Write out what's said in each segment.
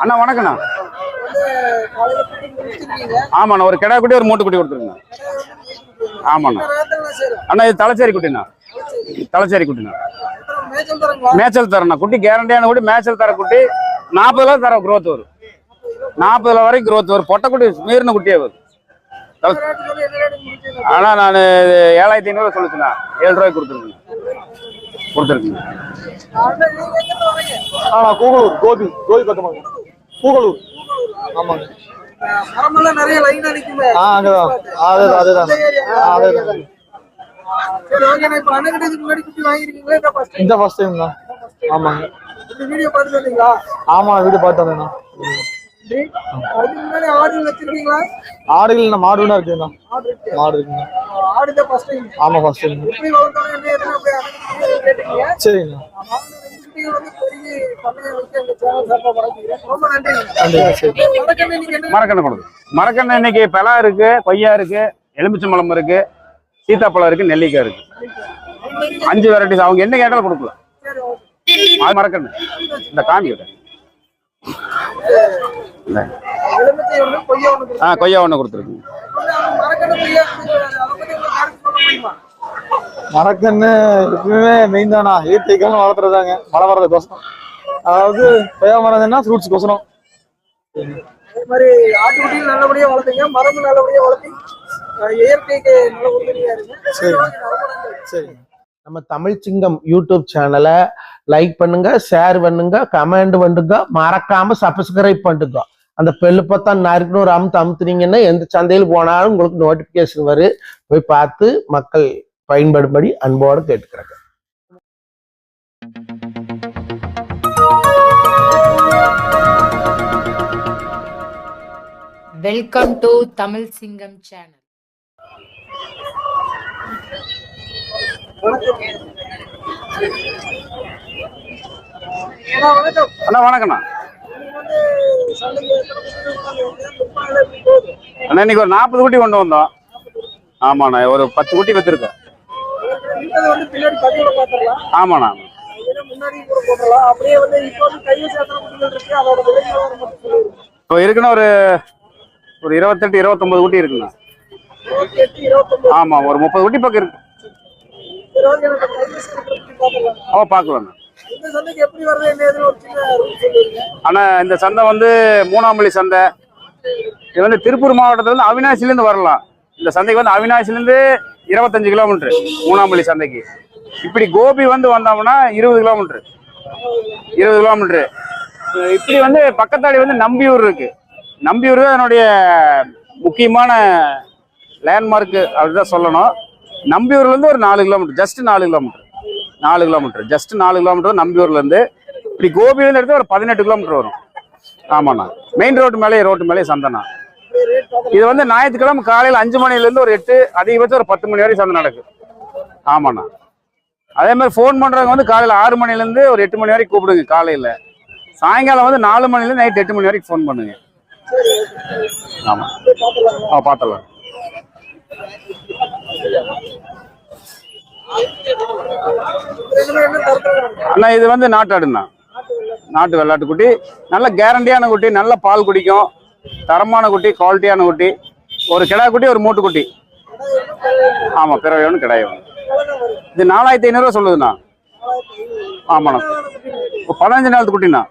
அண்ணா வணக்கண்ணா ஆமாண்ணா ஒரு கிடா குட்டி ஒரு மூட்டு குட்டி கொடுத்துருங்க. ஆமாண்ணா. அண்ணா இது தலைச்சேரி குட்டிண்ணா. தலைச்சேரி. குட்டிண்ணா. மேய்ச்சல் தரண்ணா. குட்டி கேரண்டியான குட்டி மேய்ச்சல் தர குட்டி நாற்பதுல தர growth வரும். நாற்பதுல வரைக்கும் growth வரும். பொட்டை குட்டி மீறின குட்டியே வரும். தல- ரேட்டு சொல்லி என்ன ரேட்டு முடிச்சிருக்கீங்க? ஆனா நான் ஏழாயிரத்தி ஐநூறு சொல்லுச்சுண்ணா. ஏழு ரூபாய்க்கு கொடுத்துருக்குங்க கொடுத்துருக்குங்க ஆமா கூகலூர் கோபி கோபி பக்கமாக கூகலூர் ஆமாங்க. நிறைய லைனா நிக்குமே. ஆ அங்கதான் அதுதான் அதுதான் இந்த ஃபர்ஸ்ட் டைம் தான். ஆமாங்க. வீடியோ வந்தீங்களா? ஆமா வீடு பார்த்து வந்தேண்ணா ஆடுகள் என்ன மாடு இருக்குண்ணா ஆடு இருக்கு. மாடு இருக்குங்க. அஹ் ஆடு தான் ஃபர்ஸ்ட் டைம் ஆமா ஃபர்ஸ்ட் டைம் எப்படி என்ன ஏதுன்னு கேட்டீங்க மரக்கண்ணை இன்னைக்கு பலா இருக்கு கொய்யா இருக்கு எலுமிச்சம்பழம் இருக்கு சீத்தாப்பழம் இருக்கு நெல்லிக்காய் இருக்கு. அஞ்சு வெரைட்டிஸ் அவங்க என்ன கேட்டாலும் கொடுக்கலாம். மரக்கண்ணு இந்த காமி ஆ கொய்யா ஒன்று கொடுத்துருக்குங்க மரக்கன்று எப்பவுமே மெயின் தானா. இயற்கைக்கான வளர்த்துறதாங்க. மழை வர்றதுக்கோசரம் அதாவது கொய்யா மரம்னா ஃப்ரூட்ஸ்க்கோசரம் அதே மாதிரி ஆட்டுக்குட்டியும் நல்லபடியா வளர்த்தீங்க. மரமும் நல்லபடியா வளர்த்தி அஹ் இயற்கைக்கு நல்ல உறுதுணையா இருங்க சரி. சரி. நம்ம தமிழ் சிங்கம் யூடியூப் சேனலை லைக் பண்ணுங்க ஷேர் பண்ணுங்க கமெண்ட் பண்ணுங்க மறக்காம சப்ஸ்கிரைப் பண்ணுங்க. அந்த பெல்லு பார்த்தா நறுக்குன்னு ஒரு அமுத்து அமுத்துனீங்கன்னா எந்த சந்தையில் போனாலும் உங்களுக்கு நோட்டிபிகேஷன் வரும் போய் பார்த்து மக்கள் பயன்படும்படி அன்போடு கேட்டுக்கிறாங்க. வெல்கம் டு தமிழ் சிங்கம் சேனல் அண்ணா, வணக்கம். அண்ணா வணக்கண்ணா அண்ணா இன்னைக்கு ஒரு நாற்பது குட்டி கொண்டு வந்தோம். ஆமாண்ணா ஒரு பத்து குட்டி வச்சிருக்கோம். ஆமாண்ணா. இப்போ இருக்குன்னா ஒரு ஒரு இருபத்தெட்டு இருபத்தொன்பது குட்டி இருக்குண்ணா. இருபத்தி எட்டு இருபத்தொன்பது. ஆமா ஒரு முப்பது குட்டி பக்கம் இருக்கு. அவ பார்க்கலாண்ணா சந்தைக்கு எப்படி வருது? என்ன ஆனா இந்த சந்தை வந்து மூணாம்பள்ளி சந்தை. இது வந்து திருப்பூர் மாவட்டத்துல இருந்து அவினாசில இருந்து வரலாம். இந்த சந்தைக்கு வந்து அவினாசில இருந்து இருபத்தஞ்சு கிலோமீட்டர் மூணாம்பள்ளி சந்தைக்கு. இப்படி கோபி வந்து வந்தோம்னா இருபது கிலோமீட்டர். இருபது கிலோமீட்டர். இப்படி வந்து பக்கத்தாடி வந்து நம்பியூர் இருக்கு. நம்பியூர் தான் அதனுடைய முக்கியமான லேண்ட்மார்க் அப்படிதான் சொல்லணும். நம்பியூர்லேருந்து ஒரு நாலு கிலோமீட்டர் ஜஸ்ட் நாலு கிலோமீட்டர். நாலு கிலோமீட்டர். ஜஸ்ட் நாலு கிலோமீட்டர் நம்பியூர்லேருந்து. இப்படி கோபிலேருந்து எடுத்து ஒரு பதினெட்டு கிலோமீட்டர் வரும். ஆமாண்ணா. மெயின் ரோட்டு மேலே ரோட்டு மேலே சந்தைண்ணா இது வந்து ஞாயிற்றுக்கிழமை காலையில் அஞ்சு மணிலேருந்து ஒரு எட்டு அதிகபட்சம் ஒரு பத்து மணி வரைக்கும் சந்தை நடக்கும் ஆமாண்ணா. அதே மாதிரி ஃபோன் பண்ணுறவங்க வந்து காலையில் ஆறு மணிலேருந்து ஒரு எட்டு மணி வரைக்கும் கூப்பிடுங்க காலையில். சாயங்காலம் வந்து நாலு மணிலேருந்து நைட் எட்டு மணி வரைக்கும் ஃபோன் பண்ணுங்க. ஆமா. ஆ பார்த்துடலாம். அண்ணா இது வந்து நாட்டாடுண்ணா. நாட்டு வெள்ளாட்டு குட்டி. நல்ல கேரண்டியான குட்டி நல்ல பால் குடிக்கும். தரமான குட்டி குவாலிட்டியான குட்டி. ஒரு கிடா குட்டி ஒரு மூட்டு குட்டி. ஆமாம் பிறவை ஒன்று கிடையாது இது நாலாயிரத்தி ஐநூறுரூவா சொல்லுதுண்ணா. ஆமாண்ணா. பதினஞ்சு நாள் குட்டிண்ணா.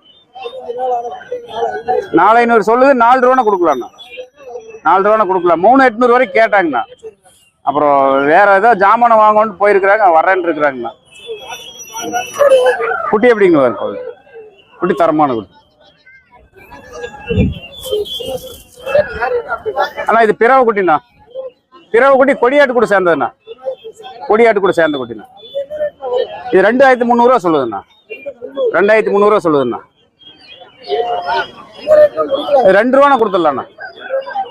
நாலு ஐநூறு சொல்லுது நாலு ரூபான்னு கொடுக்கலாண்ணா. நாலு ரூபானா கொடுக்கலாம். மூணு எட்நூறு வரைக்கும் கேட்டாங்கண்ணா. அப்புறம் வேற ஏதோ ஜாமானை வாங்கணும்னு போயிருக்கிறாங்க வரேன்னு இருக்கிறாங்கண்ணா. குட்டி எப்படிங்க இருக்கும் குட்டி தரமான குட்டி. அண்ணா இது பிறவை குட்டிண்ணா. பிறவை குட்டி கொடியாட்டு கூட சேர்ந்ததுண்ணா. கொடியாட்டு கூட சேர்ந்த குட்டிண்ணா. இது ரெண்டாயிரத்தி முந்நூறுரூவா சொல்லுதுண்ணா. ரெண்டாயிரத்தி முந்நூறுரூவா சொல்லுதுண்ணா. ரெண்டு ரூபாண்ணா கொடுத்துடலாண்ணா.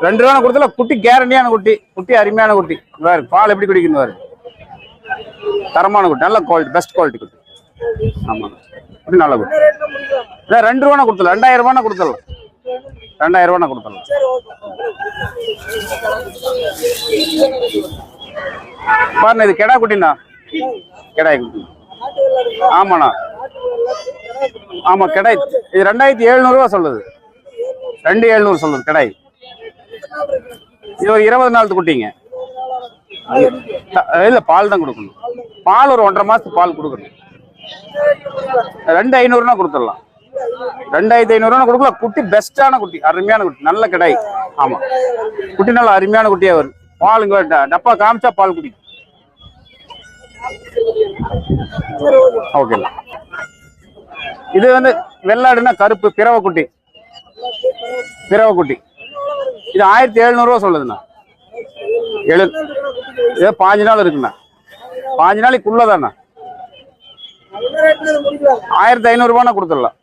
ரெண்டு ரூபா கொடுத்தல குட்டி கேரண்டியான குட்டி குட்டி அருமையான குட்டி. வேறு பால் எப்படி குடிக்கணும் வேறு தரமான குட்டி நல்ல குவாலிட்டி பெஸ்ட் குவாலிட்டி குட்டி. ஆமாண்ணா குட்டி நல்ல குட்டி. இல்லை ரெண்டு ரூபான கொடுத்தல ரெண்டாயிரம் ரூபான கொடுத்துடலாம் ரெண்டாயிரம் ரூபா கொடுத்துடலாம் பாருண்ணா இது கெடா குட்டிண்ணா. கெடாய் குட்டி. ஆமாண்ணா. ஆமாம் கிடாய் இது ரெண்டாயிரத்தி எழுநூறுவா சொல்லுது. ரெண்டு எழுநூறு சொல்லுது கிடாய். இது ஒரு இருபது நாள் குட்டிங்க. இல்ல பால் தான் கொடுக்கணும். பால் ஒரு ஒன்றரை மாசத்துக்கு பால் கொடுக்கணும். ரெண்டு ஐநூறுனா கொடுத்துடலாம். ரெண்டாயிரத்தி ஐநூறுனா கொடுக்கலாம் குட்டி பெஸ்டான குட்டி அருமையான குட்டி நல்ல கிடாய். ஆமா. குட்டி நல்ல அருமையான குட்டியா வரும் பால் இங்க டப்பா காமிச்சா பால் குடி ஓகே இது வந்து வெள்ளாடுனா கருப்பு பிறவ குட்டி பிறவ குட்டி இது ஆயிரத்தி எழுநூறுவா சொல்லுதுண்ணா. எழு ஏதோ பாஞ்சு நாள் இருக்குண்ணா. பாஞ்சு நாளைக்குள்ளதாண்ணா. என்ன ஆயிரத்தி ஐநூறுரூவானா கொடுத்துடலாம்.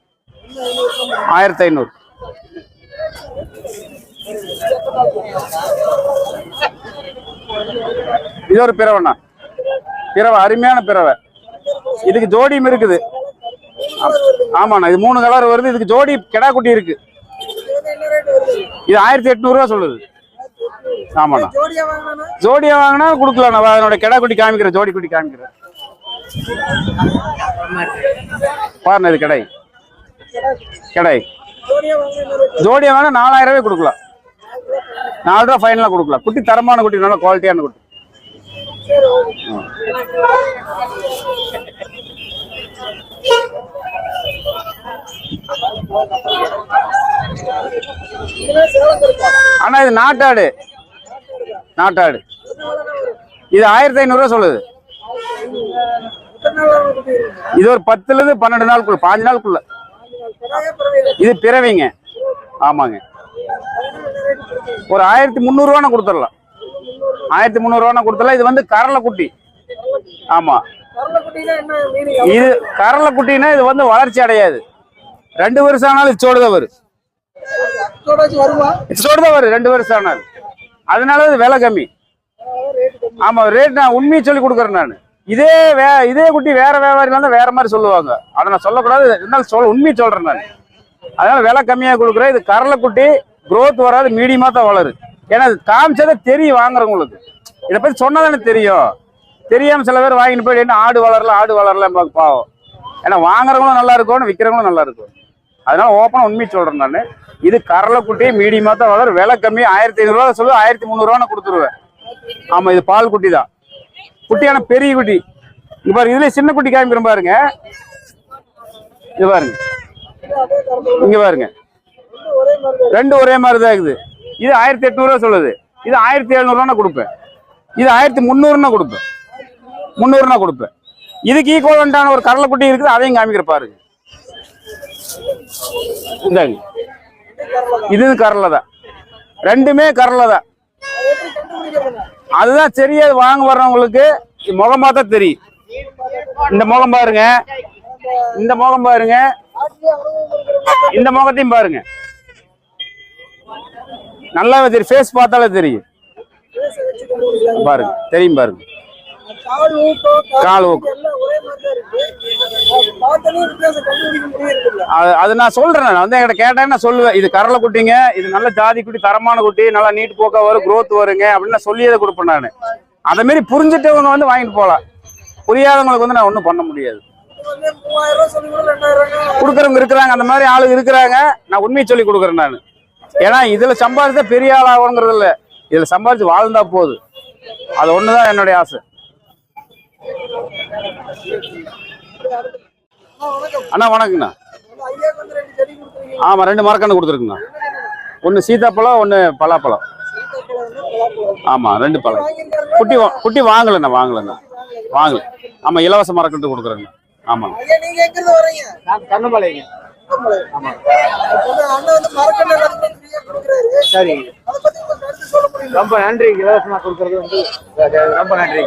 ஆயிரத்தி ஐநூறு. இது ஒரு பிறவைண்ணா. பிறவை அருமையான பிறவை. இதுக்கு ஜோடியும் இருக்குது. ஆமாண்ணா இது மூணு கலர் வருது. இதுக்கு ஜோடி கெடா குட்டி இருக்கு. இது ஆயிரத்தி எட்நூறுவா சொல்லுது. ஆமாண்ணா. ஜோடியா வாங்கினா கொடுக்கலாம் நான் அதனோட கெடா குட்டி காமிக்கிறேன். ஜோடி குட்டி காமிக்கிறேன். பாருண்ணா இது கிடாய் கடை. ஜோடியா வாங்கினா நாலாயிரம் ரூபாய் கொடுக்கலாம். நாலு ரூபா ஃபைனலாக கொடுக்கலாம். குட்டி தரமான குட்டி நல்ல குவாலிட்டியான குட்டி. அண்ணா இது நாட்டாடு. நாட்டாடு. இது ஆயிரத்தி ஐநூறுரூவா சொல்லுது. இது ஒரு பத்துலேருந்து பன்னெண்டு நாளுக்குள்ள பாஞ்சு நாளுக்குள்ள. இது பிறவிங்க. ஆமாங்க. ஒரு ஆயிரத்தி முந்நூறுரூவானா கொடுத்துடலாம். ஆயிரத்தி முந்நூறுவானா கொடுத்துடலாம். இது வந்து கரலை குட்டி இது கரலை குட்டினா இது வந்து வளர்ச்சி அடையாது. ரெண்டு வருஷம் ஆனாலும் இது சோடுதான் வரும். எவ்வளோச்சு வருமா? ரெண்டு வருஷம் ஆனாலும். அதனால இது விலை கம்மி. ஆமா ரேட் நான் உண்மையை சொல்லி கொடுக்குறேன் நான். இதே வே இதே குட்டி வேற வியாபாரி இருந்தா வேற மாதிரி சொல்லுவாங்க. அதை நான் சொல்லக்கூடாது இருந்தாலும் சொல்ல உண்மையை சொல்றேன் நான். அதனால விலை கம்மியாக கொடுக்குறேன். இது கரலை குட்டி growth வராது மீடியமா தான் வளரும் ஏன்னா இது காமிச்சதே தெரியும் வாங்குறவங்களுக்கு. இதை பத்தி சொன்னதானே தெரியும். தெரியாம சில பேர் வாங்கிட்டு போயிட்டு என்ன ஆடு வளரல ஆடு வளரல பாவம். ஏன்னா வாங்குறவங்களும் நல்லா இருக்கும் விற்கிறவங்களும் நல்லா இருக்கும். அதனால ஓப்பனா உண்மையை சொல்றேன் நான். இது கரலை மீடியமாக மீடியமா தான் வளரும். விலை கம்மி. ஆயிரத்தி ஐநூறுரூவா சொல்லு ஆயிரத்தி முந்நூறுரூவா கொடுத்துருவேன் ஆமா இது பால் குட்டி தான். குட்டியான பெரிய குட்டி. இங்க பாருங்க இதுல சின்ன குட்டி காமிக்கிறேன் பாருங்க. இது பாருங்க. இங்க பாருங்க. ரெண்டு ஒரே மாதிரி தான் இருக்குது. இது ஆயிரத்தி எட்நூறுவா சொல்லுது. இது ஆயிரத்தி எழுநூறுவானா கொடுப்பேன். இது ஆயிரத்தி முந்நூறுனா கொடுப்பேன். முந்நூறுனா கொடுப்பேன். இதுக்கு ஈக்குவலண்டான ஒரு கடலை குட்டி இருக்குது. அதையும் காமிக்கிற பாருங்க. இந்தாங்க. இது கரலை தான் ரெண்டுமே கரலை தான் அதுதான் சரியா வாங்க வர்றவங்களுக்கு முகம் பார்த்தா தெரியும். இந்த முகம் பாருங்க. இந்த முகம் பாருங்க. இந்த முகத்தையும் பாருங்க. நல்லாவே தெரியும். ஃபேஸ் பார்த்தாலே தெரியும். பாருங்க தெரியும் பாருங்க. கால் ஊக்கம் அது நான் சொல்றேன் நான். வந்து என்கிட்ட கேட்டேன்னு நான் சொல்லுவேன். இது கரலை குட்டிங்க இது நல்ல ஜாதி குட்டி தரமான குட்டி நல்லா நீட் போக்கா வரும் growth வருங்க அப்படின்னு சொல்லியதை கொடுப்பேன் நான். அதை மாரி புரிஞ்சுட்டவங்க வந்து வாங்கிட்டு போகலாம் புரியாதவங்களுக்கு வந்து நான் ஒன்றும் பண்ண முடியாது. சொல்லி கொடுக்குறவங்க இருக்கிறாங்க அந்த மாதிரி ஆளு இருக்கிறாங்க நான் உண்மையை சொல்லி கொடுக்குறேன் நான். ஏன்னா இதுல சம்பாதிச்சா பெரிய ஆள் ஆகணுங்கிறது இல்ல இதுல சம்பாதிச்சு வாழ்ந்தா போதும். அது ஒண்ணுதான் என்னுடைய ஆசை. அண்ணா வணக்கங்கண்ணா. வந்து ரெண்டு மரக்கன்று கொடுத்துருக்குண்ணா ஒன்னு சீதாப்பழம் ஒன்னு பலாப்பழம் சீத்தாப்பழம் ஒண்ணு, பலாப்பழம். ஆமா ரெண்டு பழம். குட்டி வா- குட்டி வாங்கலண்ணா வாங்கலண்ணா. வாங்கல. ஆமா இலவச மரக்கன்று கொடுக்குறேங்க ஆமாங்க ஐயா நீங்க எங்க இருந்து வர்றீங்க கண்ணமலைங்க அப்போ அண்ணன் வந்து மரக்கண்ண எல்லாத்துக்கும் ஃப்ரீயா கொடுக்குறாரு. சரி ரொம்ப நன்றி இலவசமா கொடுக்கறது வந்து ரொம்ப நன்றி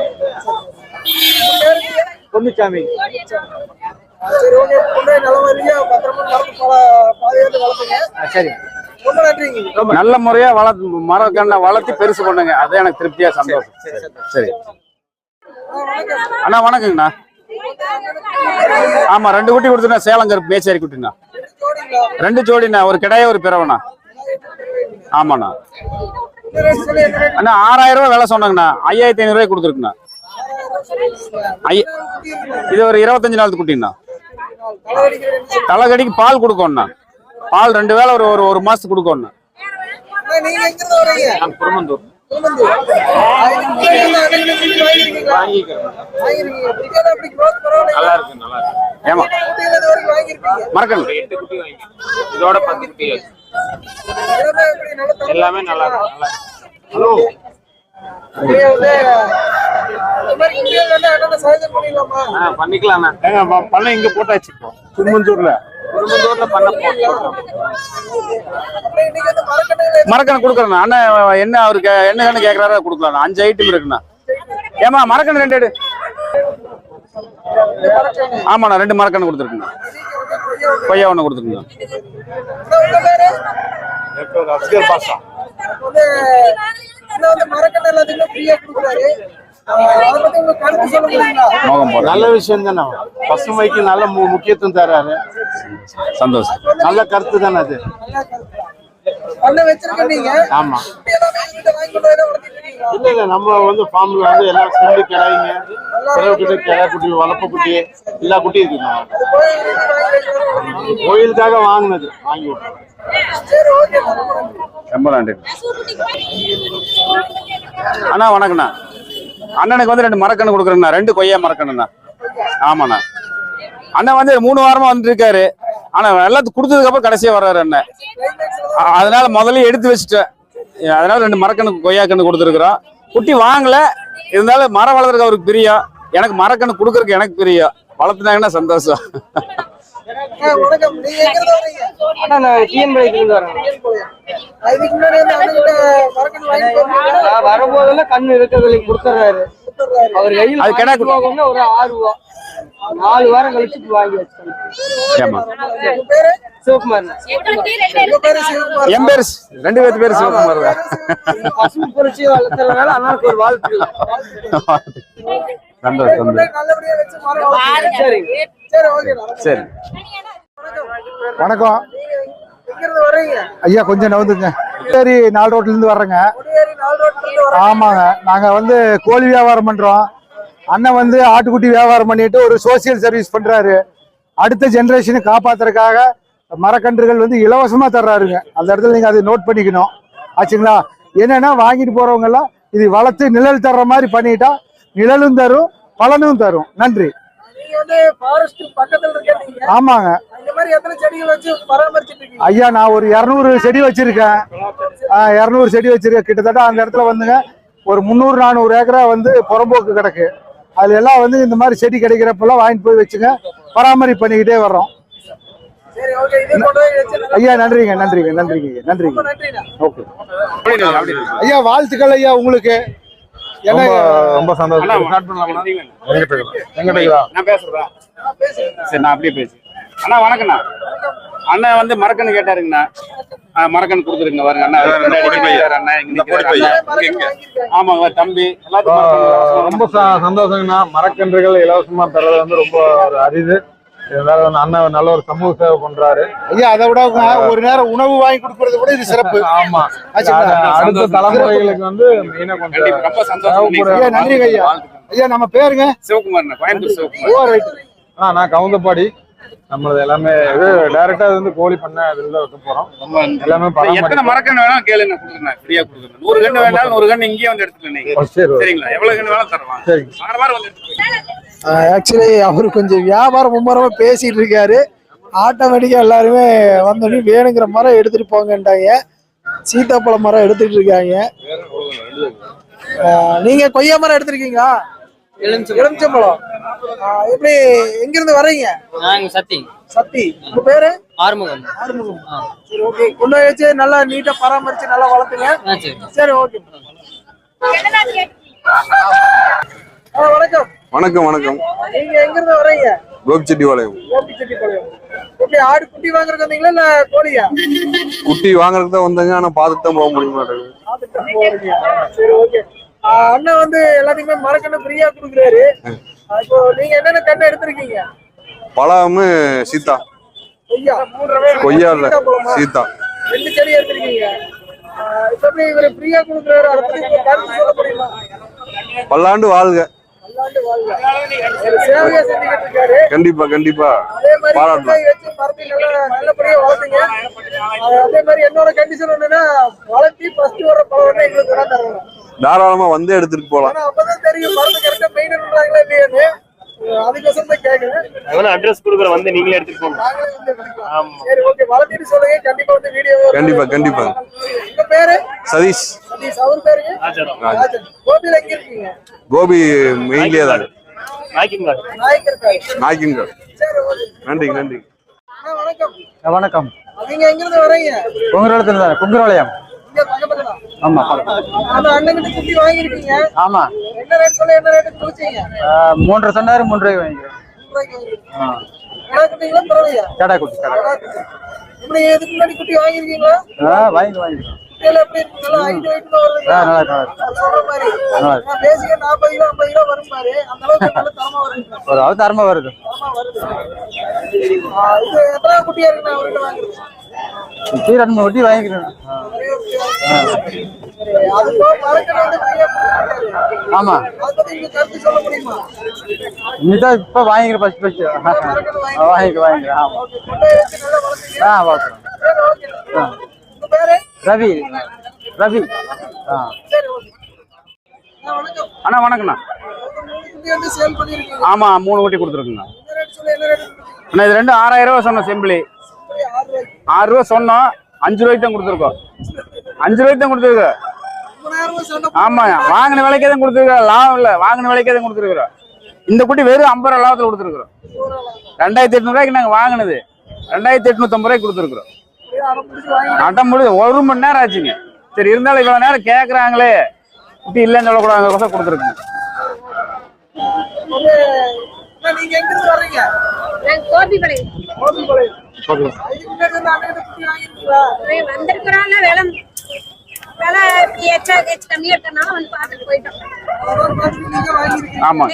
பொன்னுச்சாமி. சரி ஓகே பொண்ணு நல்ல மாதிரியா பத்திரமா மரத்து பல பாதுகாத்து வளர்த்துங்க சரி. நல்ல முறையா வளர்த்து மரக்கண்ணை வளர்த்தி பெருசு பண்ணுங்க. அது எனக்கு திருப்தியா சந்தோஷம். சரி அண்ணா வணக்கங்கண்ணா. ஆமா ரெண்டு குட்டி கொடுத்துருண்ணா சேலம் கருப்பு மேச்சேரி குட்டிண்ணா. ரெண்டு ஜோடிண்ணா. ஒரு கிடாய ஒரு பிறவண்ணா. ஆமாண்ணா. அண்ணா ஆறாயிரம் ரூபாய் விலை சொன்னாங்கண்ணா. ஐயாயிரத்தி ஐநூறு ரூபாய் கொடுத்துருக்குண்ணா. இது ஒரு இருபத்தஞ்சு நாள் குட்டிங்கண்ணா? தலைகடிக்கு பால் கொடுக்கணும்ண்ணா பால் ரெண்டு வேளை ஒரு ஒரு ஒரு மாசத்துக்கு கொடுக்கணும் அண்ணா, நீங்க எங்க இருந்து வரீங்க குருமந்தூர் திருவந்தூர். ஆ, இது முன்னாடி வந்து அதுல குட்டி வாங்கியிருக்கீங்களா? வாங்கியிருக்கீங்க. குட்டியெல்லாம் எப்படி growth பரவாயில்லைங்களா? இருக்கு நல்லா இருக்கு ஏமா. மறக்கணும் இதோட பத்து குட்டி. எல்லாமே நல்ல இருக்கு நல்லா இருக்கு. என்னென்ன ஏங்க பண்ண இங்க போட்டாச்சு இப்போ பண்ண மரக்கணு கொடுக்குறேண்ணா. அண்ணன் என்ன அவருக்கு என்ன கண்ணு கேட்கறாரோ கொடுக்கலாம் அஞ்சு ஐட்டம் இருக்குண்ணா. ஏமா மரக்கணு ரெண்டு எடு. ஆமாண்ணா ரெண்டு மரக்கணு கொடுத்துருக்குண்ணா. கொய்யா ஒன்று கொடுத்துருக்குண்ணா. வந்து மரக்கட்டை எல்லாத்துக்குமே ஃப்ரீயா கொடுக்குறாரு. போடுறேன். நல்ல விஷயம் தானே பசுமைக்கு நல்ல மு- முக்கியத்துவம் தராரு. சந்தோஷம். நல்ல கருத்து தானே அது. பண்ண வச்சிருக்க நீங்க. ஆமா? இல்ல இல்ல நம்ம வந்து ஃபார்ம்ல வந்து எல்லாம் சொல்லி கிடாய்ங்க கிடா குட்டி கிடா குட்டி வளர்ப்பு குட்டி எல்லா குட்டியும் வைக்கிறோம். கோயிலுக்காக வாங்கினது வாங்கி. ரொம்ப நன்றி அண்ணா வணக்கண்ணா அண்ணனுக்கு வந்து ரெண்டு மரக்கன்று கொடுக்குறேங்கண்ணா ரெண்டு கொய்யா மரக்கண்ணுண்ணா ஆமாண்ணா. அண்ணன் வந்து மூணு வாரமா வந்துட்டு இருக்காரு. ஆனா எல்லாத்துக்கும் கொடுத்ததுக்கு அப்புறம் கடைசியா வர்றாரு அ- அதனால முதல்ல எடுத்து வச்சுட்டேன். அதனால ரெண்டு மரக்கண்ணு கொய்யா கண்ணு கொடுத்துருக்குறோம். குட்டி வாங்கல. இருந்தாலும் மரம் வளர்க்குறதுக்கு அவருக்கு பிரியம். எனக்கு மரக்கண்ணு கொடுக்கறதுக்கு எனக்கு பிரியம். வளர்த்துனாங்கன்னா சந்தோஷம். வரும்போதெல்லாம் கண்ணு இருக்கிறதுல கொடுத்துறாரு அவர் கையில் அது கிடா வாங்கிட்டு போகணும்னா ஒரு ஆறு ரூபா. நாலு வாரம் கழிச்சு வாங்கி ஏமா உங்க பேரு சிவகுமார் பேரு சிவகுமார் என் பேரு ரெண்டு பேர்த்து பேரு சிவகுமார் தான். பசு புரட்சி வளர்த்துறதுனால அண்ணாக்கு ஒரு வாழ்த்து சந்தோஷம் சந்தோஷம். சரி. வணக்கம். ஐயா கொஞ்சம் நவுந்துங்க. சரி நாலு ரோட்ல இருந்து வர்றேங்க. கொடியேறி நாலு ரோட்ல இருந்து வரீங்க ஆமாங்க. நாங்க வந்து கோழி வியாபாரம் பண்றோம். அண்ணன் வந்து ஆட்டுக்குட்டி வியாபாரம் பண்ணிட்டு ஒரு சோசியல் சர்வீஸ் பண்றாரு. அடுத்த ஜெனரேஷனை காப்பாத்துறதுக்காக மரக்கன்றுகள் வந்து இலவசமா தர்றாருங்க. அந்த இடத்துல நீங்க அதை நோட் பண்ணிக்கணும். ஆச்சுங்களா? என்னன்னா வாங்கிட்டு போறவங்க எல்லாம் இது வளர்த்து நிழல் தர்ற மாதிரி பண்ணிட்டா நிழலும் தரும் பலனும் தரும். நன்றி. ஆமாங்க. ஐயா நான் ஒரு இரநூறு செடி வச்சிருக்கேன். இரநூறு செடி வச்சிருக்கேன். கிட்டத்தட்ட அந்த இடத்துல வந்துங்க ஒரு முந்நூறு நானூறு ஏக்கரா வந்து புறம்போக்கு கிடக்கு. அதுல எல்லாம் வந்து இந்த மாதிரி செடி கிடைக்கிறப்பெல்லாம் வாங்கிட்டு போய் வச்சுங்க. பராமரிப்பு பண்ணிக்கிட்டே வர்றோம். சரி ஓகே இதே கொண்டு போய் வச்சு நல்லா- ஐயா நன்றிங்க நன்றிங்க நன்றிங்க ஐயா, நன்றிங்க. ஓகே. ஐயா வாழ்த்துக்கள் ஐயா உங்களுக்கு. என்ன ரொம்ப சந்தோஷம். நான் பேசுறதா சரி நான் அப்படியே பேசு அண்ணா வணக்கண்ணா அண்ணன் வந்து மரக்கண்ணு கேட்டாருங்கண்ணா. மரக்கண்ணு கொடுத்துருங்க பாருங்க அண்ணா. ஆமாங்க தம்பி. ரொம்ப ச- சந்தோஷங்கண்ணா. மரக்கன்றுகள் இலவசமா தர்றது வந்து ரொம்ப ஒரு அரிது. இருந்தாலும் அண்ணன் நல்ல ஒரு சமூக சேவை பண்றாரு. ஐயா அதை விட ஒரு நேரம் உணவு வாங்கி கொடுக்கறத விட இது சிறப்பு. ஆமா. அடுத்த தலைமுறைகளுக்கு வந்து மெயினா கொஞ்சம் கண்டிப்பா ரொம்ப சந்தோஷம். நீங்க ஐயா ஐயா. நம்ம பேருங்க. சிவகுமார்ண்ணா கோயம்புத்தூர் சிவகுமார். நான் கவுந்தப்பாடி நம்மளது எல்லாமே இது டைரக்டா வந்து கோழி பண்ண இதுல வைக்க போறோம். எல்லாமே எத்தனை மரக்கண்ணு வேணாலும் கேளுங்க கொடுக்குறேன் ஃப்ரீயா கொடுக்குறேன் நூறு கண்ணு வேணாலும் நூறு கண்ணு இங்கேயே வந்து எடுத்துக்கலாம் சரிங்களா? எவ்வளவு கண்ணு வேணாலும் தருவாங்க சரி. ஆக்சுவலி அவர் கொஞ்சம் வியாபாரம் மும்மரமா பேசிட்டு இருக்காரு. ஆட்டோமேட்டிக்கா எல்லாருமே வந்தோடனே வேணுங்கிற மரம் எடுத்துட்டு போங்கன்ட்டாங்க. சீத்தாப்பழ மரம் எடுத்துட்டு இருக்காங்க. நீங்க கொய்யா மரம் எடுத்திருக்கீங்களா? எலுமிச்சம்பழம் எப்படி எங்க இருந்து வர்றீங்க நாங்க சத்தி. சத்தி. உங்க பேரு? ஆறுமுகம். ஆறுமுகம். சரி ஓகே கொண்டு போய் வச்சு நல்லா நீட்டா பராமரிச்சு நல்லா வளர்த்துங்க. சரி. ஓகே வணக்கம். வணக்கம் வணக்கம். நீங்க எங்க இருந்து வர்றீங்க கோபிச்செட்டிபாளையம் ஆடு குட்டி வாங்குறதுக்கு வந்தீங்களா இல்ல கோழியா? குட்டி வாங்குறதுக்கு தான் வந்தாங்க ஆனா பார்த்துட்டு தான் போக முடிய மாட்டேங்குது சரி ஓகே அண்ணன் வந்து எல்லாத்துக்குமே மரக்கண்ணு ஃப்ரீயா கொடுக்குறாரு. இப்போ நீங்க என்னென்ன கண்ணு எடுத்திருக்கீங்க? பழமு சீதா கொய்யா. கொய்யா இல்ல? சீதா ரெண்டு செடி எடுத்திருக்கீங்க. இப்போ இவர் ஃப்ரீயா கொடுக்குறாரு? அதை பத்தி கருத்து சொல்ல முடியுமா? பல்லாண்டு வாழ்க. கண்டிப்பா கண்டிப்பா. பாராட்டலாம். அது மாதிரி என்னோட கண்டிஷன் என்னன்னா வளர்த்தி ஃபர்ஸ்ட் வர பழம் எங்களுக்கு தரணும். தாராளமா வந்து எடுத்துட்டு போலாம். கண்டிப்பா கண்டிப்பா கண்டிப்பா. உங்க பேரு? சதீஷ். கோபி மெயின்லயே தான். ஓகே நன்றி நன்றி. வணக்கம். வணக்கம். நீங்க எங்க இருந்து வரீங்க குங்குரவளத்துல தான் ஆமா கிட்ட குட்டி ஆமா. என்ன ரேட் சொல்ல என்ன ரேட் குடிச்சீங்க மூன்றரை சொன்னாரு மூன்று ரூபாய் வாங்கிக்கிறேன் கடை குட்டி கடா இப்படி இதுக்கு முன்னாடி குட்டி வாங்கிருக்கீங்களா வாங்கி வருது. ஒரு தரமா வருது. குட்டியா இருக்கு நான் ஒட்டி மூணு வட்டி வாங்கிக்கிறேன். ஆமா. நீதான் இப்ப வாங்கிக்கிறேன் ஃபர்ஸ்ட் ஃபர்ஸ்ட் வாங்கிக்க வாங்கிக்கிறேன் ஆமா. ஆ ரவி ரவி. ஆ. அண்ணா, வணக்கண்ணா மூணு ஆமா மூணு குட்டி கொடுத்துருக்குங்க அண்ணா இது ரெண்டு ஆறாயிரம் ரூபா சொன்னோம் செம்பிளி ஆறு ரூபா சொன்னோம் அஞ்சு ரூபாய்க்கு தான் கொடுத்துருக்கோம். அஞ்சு ரூபாய்க்கு தான் கொடுத்துருக்கோம். மூணாயிரம் ரூபாய் சண்டை ஆமா வாங்கின விலைக்கே தான் கொடுத்துருக்கோம். லாபம் இல்ல வாங்கின விலைக்கே தான் கொடுத்துருக்குறோம் இந்த குட்டி வெறும் ஐம்பது ரூபா லாபத்தில் கொடுத்துருக்குறோம். ரெண்டாயிரத்தி எட்நூறுவாய்க்கு நாங்கள் வாங்கினது. ரெண்டாயிரத்தி எட்நூத்தம்பது ரூபாய்க்கு கொடுத்துருக்குறோம். அட்டம் முடிஞ்சு ஒரு மணி நேரம் ஆச்சுங்க. சரி இருந்தாலும் இவ்வளோ நேரம் கேட்குறாங்களே குட்டி இல்லைன்னு சொல்லக்கூடாது கொடுத்துருக்குங்க வந்து அண்ணா, நீங்க எங்க இருந்து வர்றீங்க கோபிபாளையம் கோபிபாளையம் வந்திருக்கிறோம்னா விலை விலை எச்சா எச்சு கம்மியா இருக்கனால வந்து பார்த்துட்டு போயிட்டோம். ஆமா.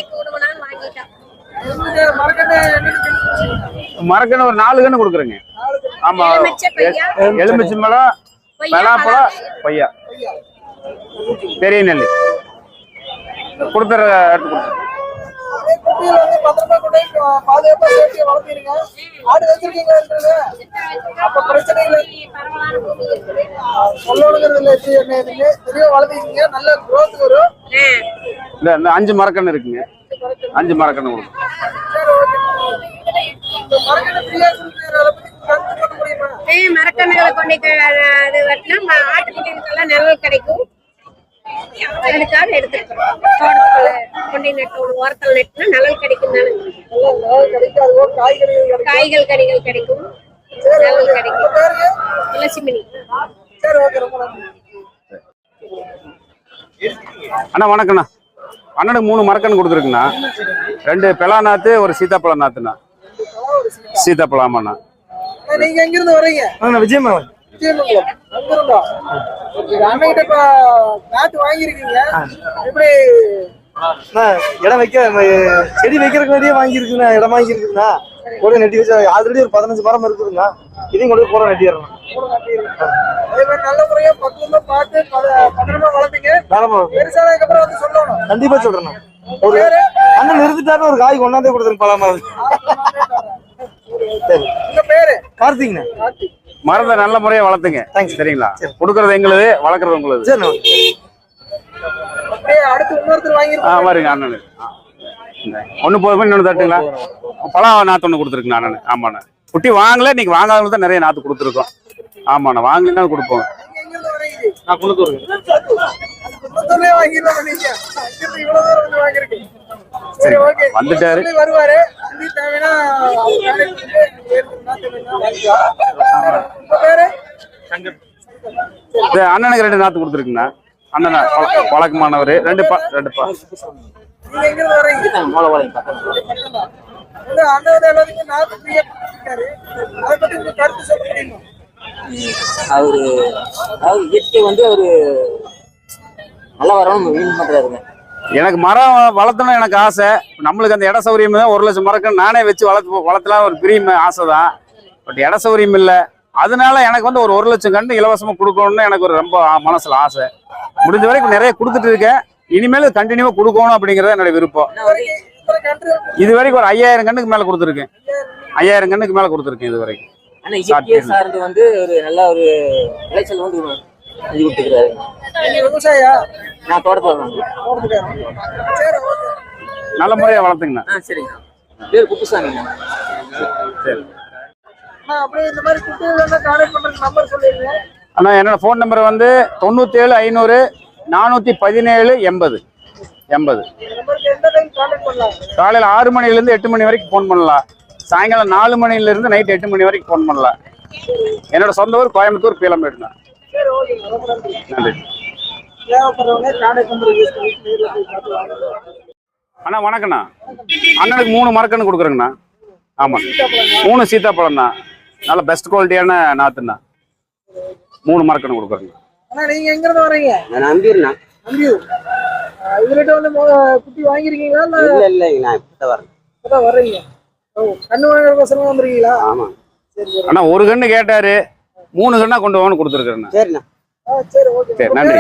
மரக்கன்னு ஒரு நாலு கன்று கொடுக்குறேங்க. ஆமா. எலுமிச்சை பையா எலுமிச்சை மரம் கொய்யா பலாப்பழம் கொய்யா. பெரிய நெல்லி. கொடுத்துற எடுத்து குட்டியில வந்து பத்திரமா கொண்டு பாதுகாப்பா சேஃப்டியா வளர்த்தீங்க ஆடு வச்சிருக்கீங்களா? அப்ப பிரச்சனை இல்லை. பரவலான பூமி இருக்குது சொல்லணுங்கிறது இல்லை எப்படி என்ன ஏதுன்னு. தெளிவா வளர்த்தீங்க நல்ல growth வரும். இந்த அஞ்சு மரக்கன்று இருக்குங்க. அஞ்சு மரக்கன்று கொடுக்கும் மரக்கண்ணுகளை கொண்டு அது வெட்டினா ஆட்டுக்குட்டிகளுக்கெல்லாம் நிழல் கிடைக்கும். அதுக்காக எடுத்துருக்கோம். தோட்டத்துக்குள்ள கொண்டு நட்டு ஒரு ஓரத்தில் நட்டுனா நிழல் கிடைக்கும் தானே? காய்கள் கனிகள் கிடைக்கும். நிழல் கிடைக்கும். அண்ணா வணக்கண்ணா அண்ணனுக்கு மூணு மரக்கன்று கொடுத்துருக்குண்ணா. ரெண்டு பெலா நாத்து ஒரு சீத்தாப்பழம் நாத்துண்ணா. சீத்தாப்பழம் ஆமாண்ணா. அண்ணா, நீங்க எங்க இருந்து வர்றீங்க இப்ப வாங்கியிருக்கீங்க. எப்படி? இடம் வைக்க செடி வைக்கிறதுக்கு நிறைய வாங்கியிருக்குண்ணா இடம் வாங்கியிருக்குண்ணா. கூட நெட்டி வச்சு ஆல்ரெடி ஒரு பதினஞ்சு மரம் இருக்குதுண்ணா. இதையும் கொண்டு கூட நட்டிடுறோம் கண்டிப்பா சொல்றேன் ஒரு அண்ணன் நிறுத்திட்டாரு ஒரு காய் கொண்டாந்தே கொடுத்துருங்க பழமா. உங்க பேரு? கார்த்திக்ண்ணா. கார்த்திக். மரத்தை நல்ல முறையாக வளர்த்துங்க. சரிங்களா? கொடுக்கறது எங்களுது வளர்க்குறது உங்களுது. வருங்க அண்ணனுக்கு ஒன்று போதுமா இன்னொன்று தட்டுங்களா? பழம் நாற்று ஒன்று கொடுத்துருக்குண்ணா அண்ணன். ஆமாண்ணா. குட்டி வாங்கல இன்னைக்கு வாங்காதவங்களுக்கு தான் நிறைய நாற்று கொடுத்துருக்கோம். ஆமாண்ணா வாங்கலாம் கொடுப்போம். நான் குளத்தூர் சரி ஓகே. வந்துட்டாரு. வருவாரு அண்ணனுக்கு ரெண்டு நாற்று கொடுத்துருக்குண்ணா அண்ணன் பழக்கமானவர் ரெண்டு பா ரெண்டு பா நாத்து அவரு அதாவது இயற்கை வந்து அவரு நல்லா வரணும் வீண் பண்றாருங்க. எனக்கு மரம் வளர்த்தணும் எனக்கு ஆசை. நம்மளுக்கு அந்த இட சௌரியம் தான் ஒரு லட்சம் மரக்கன்று நானே வச்சு வளர்த்து வளர்த்தலாம் ஒரு பெரிய ஆசை தான் பட் இட சௌரியம் இல்லை. அதனால எனக்கு வந்து ஒரு ஒரு லட்சம் கன்று இலவசமாக கொடுக்கணும்னு எனக்கு ஒரு ரொம்ப மனசுல ஆசை. முடிஞ்ச வரைக்கும் நிறைய கொடுத்துட்டு இருக்கேன். இனிமேல் கண்டினியூவாக கொடுக்கணும் அப்படிங்கிறது என்னோட விருப்பம். இது வரைக்கும் ஒரு ஐயாயிரம் கண்ணுக்கு மேலே கொடுத்துருக்கேன். ஐயாயிரம் கண்ணுக்கு மேல கொடுத்துருக்கேன் இது வரைக்கும். சார்ந்து வந்து ஒரு நல்ல ஒரு விளைச்சல் வந்து செஞ்சு கொடுத்துருக்காரு நான் தோட்டத்தில் நல்ல முறையா வளர்த்துங்கண்ணா. ஆ சரிங்க. பேர் குப்புசாமிங்க சரி. அண்ணா, அப்படியே இந்த மாதிரி குட்டிகள் கான்டாக்ட் பண்றதுக்கு நம்பர் சொல்லிடுங்க. அண்ணா என்னோட ஃபோன் நம்பர் வந்து தொண்ணூத்தேழு ஐநூறு நானூற்றி பதினேழு எண்பது. எண்பது. இந்த நம்பருக்கு எந்த டைம் கான்டாக்ட் பண்ணலாம்? காலையில் ஆறு மணிலேருந்து எட்டு மணி வரைக்கும் ஃபோன் பண்ணலாம். சாயங்காலம் நாலு மணிலேருந்து நைட் எட்டு மணி வரைக்கும் ஃபோன் பண்ணலாம். என்னோட சொந்த ஊர் கோயம்புத்தூர் ரொம்ப நன்றி அண்ணா வணக்கண்ணா அண்ணனுக்கு மூணு மரக்கன்று கொடுக்குறேங்கண்ணா. ஆமாம் மூணு சீத்தாப்பழம் தான் நல்ல பெஸ்ட் குவாலிட்டியான நாற்றுண்ணா மூணு மரக்கன்று கொடுக்குறேங்க அண்ணா நீங்க எங்க இருந்து வர்றீங்க? நான் நம்பிடுறேன் நம்பியூர் இவர்கிட்ட வந்து குட்டி வாங்கிருக்கீங்களா இல்ல? இல்ல இல்லைங்க நான் இப்போ வரேன் இப்பதான் வர்றீங்க. ஓ கண்ணு வாங்குறதுக்கோசரமா வந்திருக்கீங்களா? ஆமா. சரி சரி. அண்ணா ஒரு கன்று கேட்டாரு. மூணு கண்ணா கொண்டு கொடுத்துருக்குறேண்ணா சரிண்ணா. ஆ சரி ஓகே. நன்றி.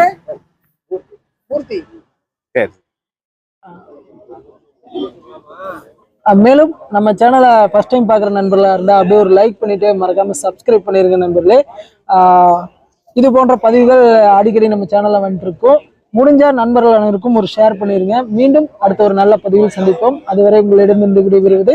மேலும் நம்ம சேனலை ஃபர்ஸ்ட் டைம் பார்க்குற நண்பர்களாக இருந்தால் அப்படியே ஒரு லைக் பண்ணிட்டு மறக்காம சப்ஸ்கிரைப் பண்ணிருங்க நண்பர்களே. ஆஹ் இது போன்ற பதிவுகள் அடிக்கடி நம்ம சேனலில் வந்துட்டு இருக்கோம் முடிஞ்ச நண்பர்கள் அனைவருக்கும் ஒரு ஷேர் பண்ணிருங்க. மீண்டும் அடுத்த ஒரு நல்ல பதிவில் சந்திப்போம். அதுவரை உங்களிடமிருந்து விடைபெறுவது